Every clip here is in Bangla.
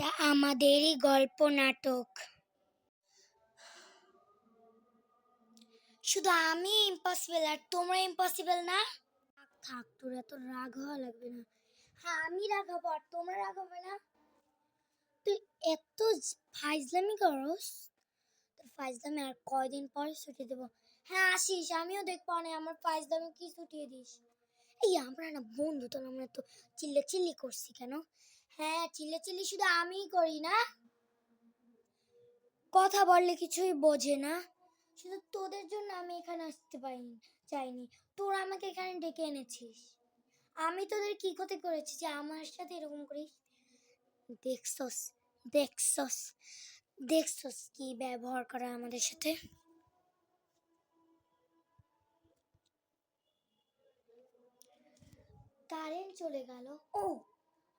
এটা আমাদেরই গল্প নাটক। শুধু আমি ইম্পসিবল আর তোমরা ইম্পসিবল না? থাক, তোর এত রাগ হওয়া লাগবে না। হ্যাঁ আমি রাগ হব আর তোমরা রাগ হবে না। তুই এত ফাইজলামি করস। তোর ফাইজলামি আর কয়দিন পরে ছুটি দেবো। হ্যাঁ আসিস আমিও দেখব না আমার ফাইজলামি কি ছুটিয়ে দিস। এই আমরা না বন্ধু তো আমরা তো চিল্লে চিল্লি করছি কেন? হ্যাঁ চিল্লে চিল্লি শুধু আমিই করি না। কথা বললে কিছুই বোঝে না। শুধু তোদের জন্য আমি এখানে আসতে পারিনি চাইনি। তোরা আমাকে এখানে ডেকে এনেছিস। আমি তোদের কি ক্ষতি করেছি যে আমার সাথে এরকম করিস? দেখছস দেখছস দেখছস কি ব্যবহার করা আমাদের সাথে। কারেন্ট চলে গেল। ও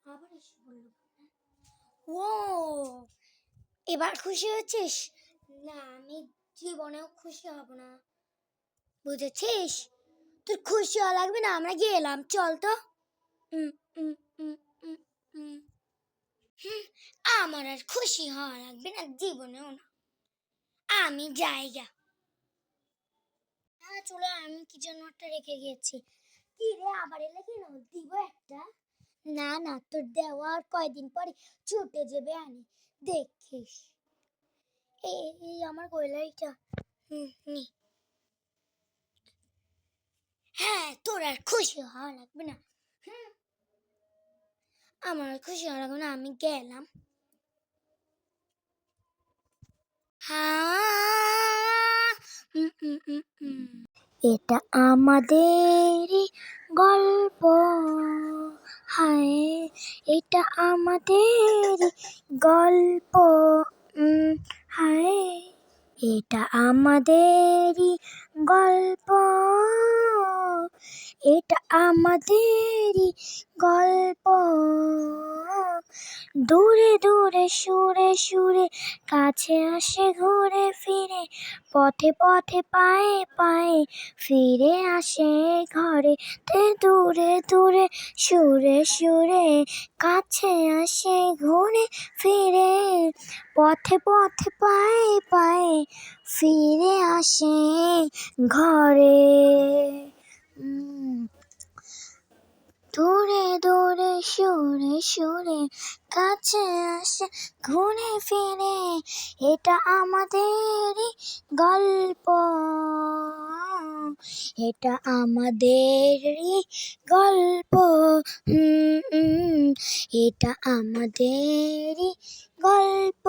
আবার এসে বলল ও এবার খুশি হচ্ছিস? না আমি জীবনেও খুশি হব না। বুঝেছিস? তোর খুশি হওয়া লাগবে না আমরা গেলাম চল তো। আমার আর খুশি হওয়া লাগবে না জীবনেও না। আমি জায়গা হ্যাঁ চলে আমি কি জন্য একটা রেখে গিয়েছি? কি রে আবার এলে কেন? দিব একটা? না না, তোর দেওয়া আর কয়দিন পরে ছুটে যাবে আনি। দেখিস। এই আমার নি। হ্যাঁ তোর আর খুশি হওয়া লাগবে না। আমার খুশি হওয়া লাগবে না, আমি গেলাম। এটা আমাদেরই গল্প। হায় এটা আমাদের গল্প। হায় এটা আমাদেরই গল্প। এটা আমাদেরই গল্প। দূরে দূরে, সুরে সুরে, কাছে আসে, ঘুরে, ফিরে, পথে পথে, পায়ে পায়ে, ফিরে আসে ঘরে, তে দূরে দূরে, সুরে সুরে, কাছে আসে ঘুরে, ফিরে, পথে পথে, পায়ে পায়ে, ফিরে আসে ঘরে। দূরে দূরে, সুরে সুরে কাছে আসে, ঘুরে ফিরে। এটা আমাদেরই গল্প। এটা আমাদেরই গল্প। এটা আমাদেরই গল্প।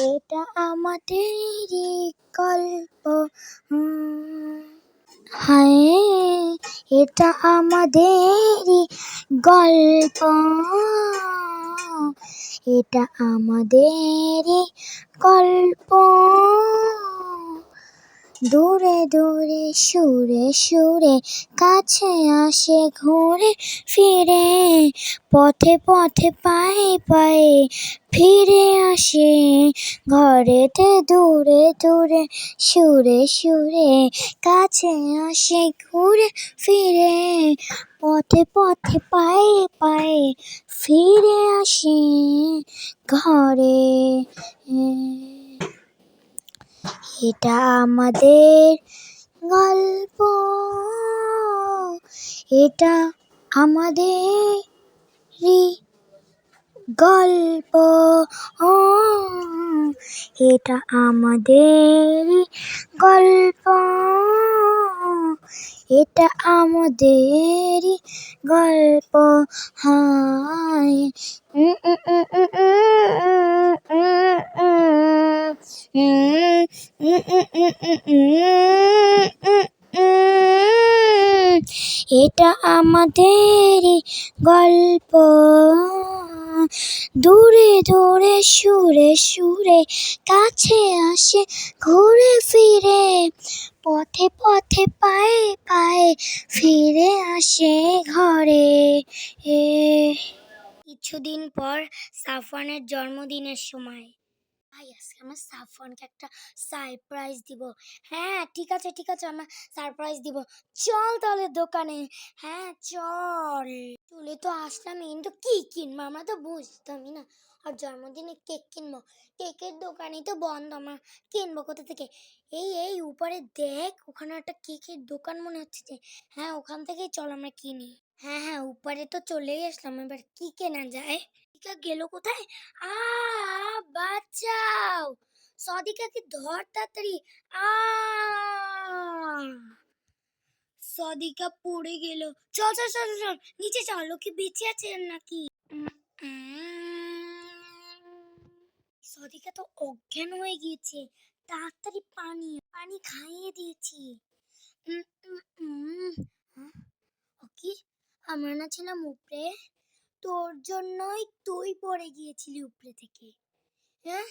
এটা আমাদেরই গল্প। হায় এটা আমাদেরই গল্প। এটা আমাদেরই গল্প। দূরে দূরে, সুরে সুরে, কাছে আসে, ঘুরে, ফিরে। পথে পথে, পায়ে পায়ে ফিরে আসে। ঘরেতে, দূরে দূরে, সুরে সুরে, কাছে আসে, ঘুরে, ফিরে। পথে পথে, পায়ে পায়ে ফিরে আসে ঘরে। এটা আমাদের গল্প এটা আমাদেরই গল্প এটা আমাদের গল্প এটা আমাদের গল্প হায় উম, এটা আমাদেরই গল্প। দূরে দূরে, সুরে সুরে, কাছে আসে, ঘুরে, ফিরে। পথে পথে, পায়ে পায়ে ফিরে আসে ঘরে। কিছুদিন পর সাফওয়ানের জন্মদিনের সময়। ভাই আজকে আমার সাফওয়ানকে একটা সারপ্রাইজ দিব। হ্যাঁ ঠিক আছে ঠিক আছে, আমার সারপ্রাইজ দিব। চল তাহলে দোকানে। হ্যাঁ চল। চলে তো আসলাম কিন্তু কি কিনবো? আমরা তো বুঝতামই না। আর জন্মদিনে কেক কিনবো? কেকের দোকানই তো বন্ধ, আমার কিনবো কোথা থেকে? এই এই, উপরে দেখ, ওখানে একটা কেকের দোকান মনে হচ্ছে যে। হ্যাঁ ওখান থেকেই চল আমরা কিনি। হ্যাঁ হ্যাঁ উপরে তো চলেই আসলাম, এবার কি কেনা যায়? সদিকা গেল কোথায়? আ, বাঁচাও। সদিকাকে ধর তাড়াতাড়ি। আ। সদিকা পড়ে গেল। চল চল চল চল নিচে চল ও কি বেঁচে আছে নাকি। সদিকা তো অজ্ঞান হয়ে গিয়েছে। তাড়াতাড়ি পানি পানি খাইয়ে দিয়েছি। হ্যাঁ? কি? আমরা না ছিলাম উপরে? তোর জন্যই তুই পড়ে গিয়েছিলি উপরে থেকে হ্যাঁ?